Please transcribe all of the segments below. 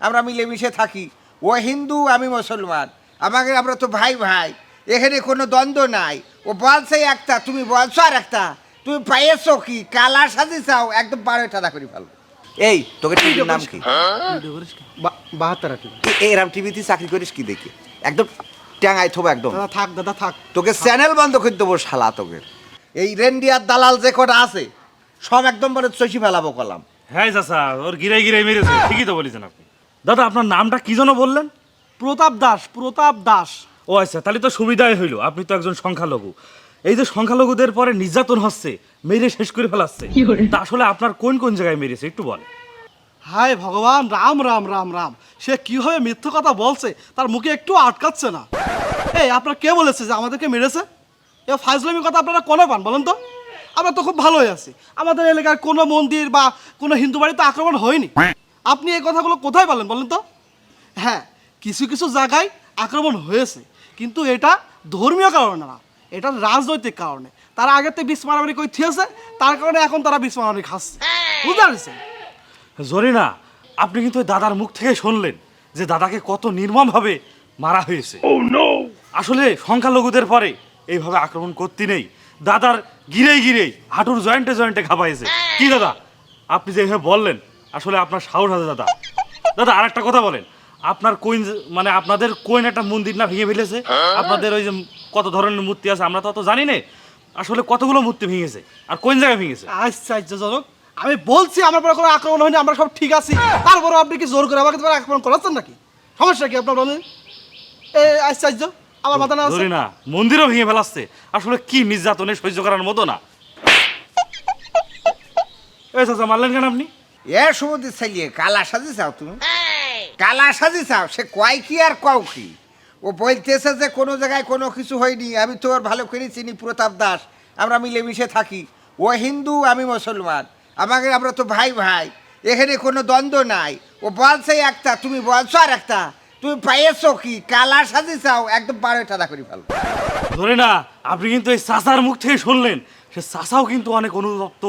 আমরা মিলেমিশে থাকি। ও হিন্দু আমি মুসলমান। আমাকে আমরা তো ভাই ভাই। এখানে কোনো দ্বন্দ্ব নাই। ও বলছে একটা তুমি বলছো আর একটা তুমি পাইয়েছো কি? কালা সাজি চাও একদম বারো টাকা করে ফেলব এই তোকে টিভির নাম কি? বাহাত্তর টিভিতে চাকরি করিস কি দেখি? একদম ট্যাঙাই থবো একদম। থাক দাদা থাক। তোকে চ্যানেল বন্ধ করে দেবো শালা তোকে। এই রেন্ডিয়ার দালাল যে কটা আছে সব একদম বলে চষি ফেলাবো কলাম। হ্যাঁ চাচা ওর গিরাই গিরাই মেরেছে। ঠিকই তো বলেছেন আপনি। দাদা আপনার নামটা কি যেন বললেন? প্রতাপ দাস প্রতাপ দাস। ও আচ্ছা তাহলে তো সুবিধাই হইল। আপনি তো একজন সংখ্যালঘু। এই যে সংখ্যালঘুদের পরে নির্যাতন হচ্ছে মেরে শেষ করে ফেলাচ্ছে তা আসলে আপনার কোন কোন জায়গায় মেরেছে একটু বলে হায় ভগবান রাম রাম রাম রাম। সে কীভাবে মিথ্যে কথা বলছে তার মুখে একটু আটকাচ্ছে না। এই আপনার কে বলেছে যে আমাদেরকে মেরেছে? এ ফাজলামি কথা আপনারা কোনে পান বলেন তো? আমরা তো খুব ভালোই আছি। আমাদের এলাকার কোনো মন্দির বা কোনো হিন্দু বাড়িতে আক্রমণ হয়নি। আপনি এই কথাগুলো কোথায় বলেন বলেন তো? হ্যাঁ কিছু কিছু জায়গায় আক্রমণ হয়েছে কিন্তু এটা ধর্মীয় কারণে না এটা রাজনৈতিক কারণে। তারা আগের থেকে বিষ মারামারি করে থিয়েছে তার কারণে এখন তারা বিষ মারামারি খাচ্ছে। বুঝতে পারছেন? জরিনা আপনি কিন্তু ওই দাদার মুখ থেকে শুনলেন যে দাদাকে কত নির্মমভাবে মারা হয়েছে। আসলে সংখ্যালঘুদের পরে এইভাবে আক্রমণ করতে নেই। দাদার গিরেই গিরেই হাঁটুর জয়েন্টে জয়েন্টে খাপাইছে কি দাদা আপনি যে এভাবে বললেন আসলে আপনার সাহস আছে দাদা। দাদা আর একটা কথা বলেন। আপনার কোন মানে আপনাদের কোন একটা মন্দির না ভেঙে ফেলেছে? আপনাদের ওই যে কত ধরনের মূর্তি আছে আমরা তো অত জানি না। আসলে কতগুলো মূর্তি ভেঙেছে আর কোন জায়গায় ভেঙেছে? আশ্চর্যজনক। আমি বলছি আমার পরে কোনো আক্রমণ হয়নি আমরা সব ঠিক আছি। তারপরে আপনি কি জোর করে আমাকে তোমার আক্রমণ করাচ্ছেন নাকি? সমস্যা কি আপনার বলেন এ আশ্চর্য আমার মাথা না আছে? না মন্দিরও ভেঙে ফেলাচ্ছে। আসলে কি নির্যাতনে সহ্য করার মতো না। এই চাচা মারলেন কেন আপনি? এ সুমতি চাইলে কালা সাজি চাও তুমি? কালা সাজি চাও? সে কয় কি আর কও কি? ও বলতেছে যে কোনো জায়গায় কোনো কিছু হয়নি। আমি তো ওর ভালো করে চিনি প্রতাপ দাস। আমরা মিলেমিশে থাকি। ও হিন্দু আমি মুসলমান। আমাকে আমরা তো ভাই ভাই। এখানে কোনো দ্বন্দ্ব নাই। ও বলছে একটা তুমি বলছো আর একটা। তুমি পাইয়েছো কি? কালা সাজি চাও? একদম বারো টাকা করে ভালো ধরে না আপনি কিন্তু এই চাচার মুখ থেকে শুনলেন। সে চাচাও কিন্তু অনেক অনুতপ্ত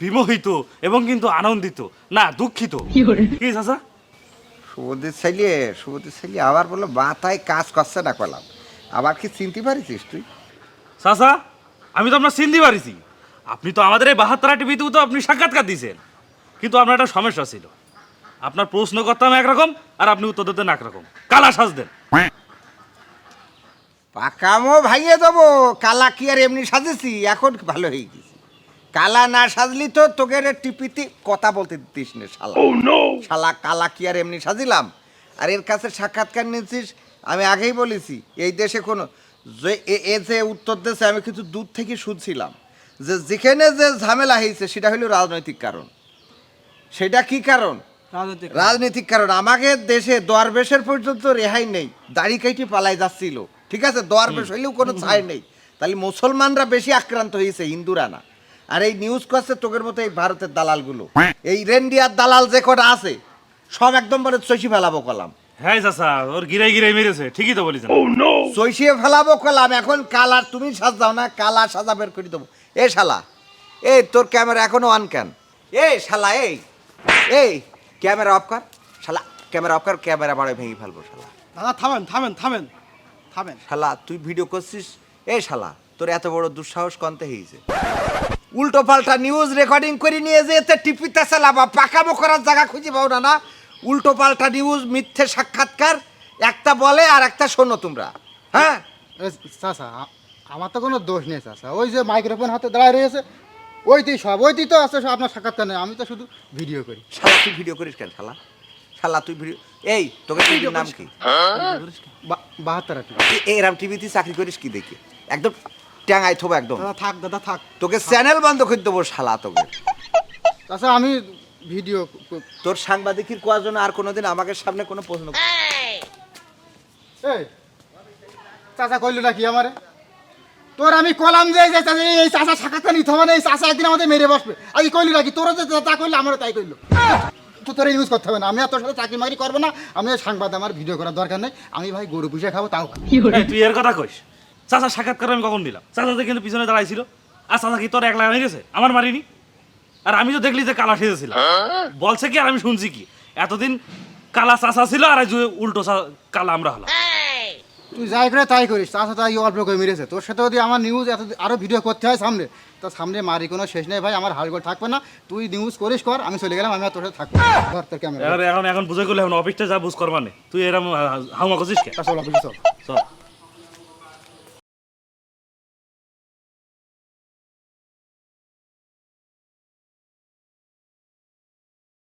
বিমোহিত এবং কিন্তু আনন্দিত। না দুঃখিত। কি চাচা? সুমতি চাইলে সুমতি চাইলে আবার বলল মাথায় কাজ করছে না কলাম। আবার কি চিনতে পারিস তুই? চাচা আমি তো আপনার চিনতে পারিছি। আপনি তো আমাদের এই বাহাত্তরা টিভিতেও তো আপনি সাক্ষাৎকার দিয়েছেন। কিন্তু আপনার একটা সমস্যা ছিল। আপনার প্রশ্ন করতাম একরকম আর আপনি উত্তর দিতেন একরকম। কালা সাজ দেন। পাকামো ভাঙিয়ে দেবো কালা কি আর এমনি সাজেছি? এখন ভালো হয়ে গেছি। কালা না সাজলি তো তোকে রে টিপিতে কথা বলতে দিতিস না শালা। শালা কালা কি আর এমনি সাজিলাম? আর এর কাছে সাক্ষাৎকার নিয়েছিস? আমি আগেই বলেছি এই দেশে কোনো যে এ- এ যে উত্তর দেশে আমি কিছু দূর থেকে শুনছিলাম। যে যেখানে যে ঝামেলা হয়েছে সেটা হলো রাজনৈতিক কারণ। সেটা কি কারণ? রাজনৈতিক রাজনৈতিক কারণ। আমাকে দেশে দরবেশের পর্যন্ত রেহাই নেই দাড়ি কাইটি পালাই যাচ্ছিল। ঠিক আছে দরবেশ হইলেও কোনো ছাই নেই। তাহলে মুসলমানরা বেশি আক্রান্ত হয়েছে হিন্দুরা না। আর এই নিউজ করছে তোকের মতো এই ভারতের দালালগুলো। এই রেন্ডিয়ার দালাল যে কটা আছে সব একদম বলে চষি ফেলাবো কলাম। হ্যাঁ চাচা ওর গিরাই গিরাই মেরেছে ঠিকই তো বলেছেন। চষিয়ে ফেলাবো কলাম এখন কালার তুমি সাজাও না কালা সাজা বের করে দেবো। এ শালা এই তোর ক্যামেরা এখনও অন কেন? এই শালা এই এই ক্যামেরা অফ কর। শালা ক্যামেরা অফ কর ক্যামেরা বাড়ে ভেঙে ফেলব শালা। দাদা থামেন থামেন থামেন থামেন। শালা তুই ভিডিও করছিস? এই শালা তোর এত বড় দুঃসাহস কনতে হয়েছে উল্টো পাল্টা নিউজ রেকর্ডিং করে নিয়ে যে এতে টিপিতে চালাবা পাকামো করার জায়গা খুঁজে পাও না না। উল্টো পাল্টা নিউজ মিথ্যে সাক্ষাৎকার একটা বলে আর একটা শোনো তোমরা। হ্যাঁ? আমার তো কোনো দোষ নেই চাচা। ওই যে মাইক্রোফোন হাতে দাঁড়ায় রয়েছে ওইতেই সব ওইতেই তো আছে সব আপনার সাক্ষাৎকার নেই আমি তো শুধু ভিডিও করি। শালা তুই ভিডিও করিস কেন শালা? শালা তুই ভিডিও এই তোকে টিভির নাম কি? বা- বাহাত্তর এরাম টিভিতে চাকরি করিস কি দেখি? একদম ট্যাঙাই থবো একদম। দাদা থাক দাদা থাক। তোকে চ্যানেল বন্ধ করে দেবো শালা তোকে। চাচা আমি ভিডিও তোর সাংবাদিকের কোয়ার জন্য আর কোনোদিন আমাকে সামনে কোনো প্রশ্ন এই! চাচা কইল নাকি আমারে? তোর আমি কলাম যে এই যে চাচা এই চাচা সাক্ষাৎকার নিতে হবে না এই চাচা একদিন আমাদের মেরে বসবে। আজ কইলি নাকি? তোরা যে তা কইলে আমারও তাই কইলো। তো তোর ইউজ করতে হবে না। আমি আর তোর সাথে চাকরি মাকরি করব না। আমি সাংবাদ আমার ভিডিও করার দরকার নেই। আমি ভাই গরু পুষে খাব তাও তুই এর কথা কইস? চাচা সাক্ষাৎকার আমি কখন দিলাম চাচা কিন্তু পিছনে দাঁড়াইছিল। আর চাচা কি তোর একলা মেরেছে আমার মারিনি। আর আমি তো দেখলি যে কালা সেজেছিলাম। বলছে কি আর আমি শুনছি কি? এতদিন কালা চাষা ছিল আর উল্টো কালা আমরা হলাম। তুই যাই করে তাই করিস। চাষা তাই অল্প করে মেরেছে। তোর সাথে যদি আমার নিউজ এত আরও ভিডিও করতে হয় সামনে তো সামনে মারি কোনো শেষ নেই ভাই। আমার হালগোল থাকবে না। তুই নিউজ করিস কর। আমি চলে গেলাম আমি আর তোর সাথে থাকব। ধর তোর ক্যামেরা এখন এখন বুঝে গেলে এখন অফিসটা যা বুঝ করবানে তুই এরকম হাউমা করছিস চল অফিসে চল। চল।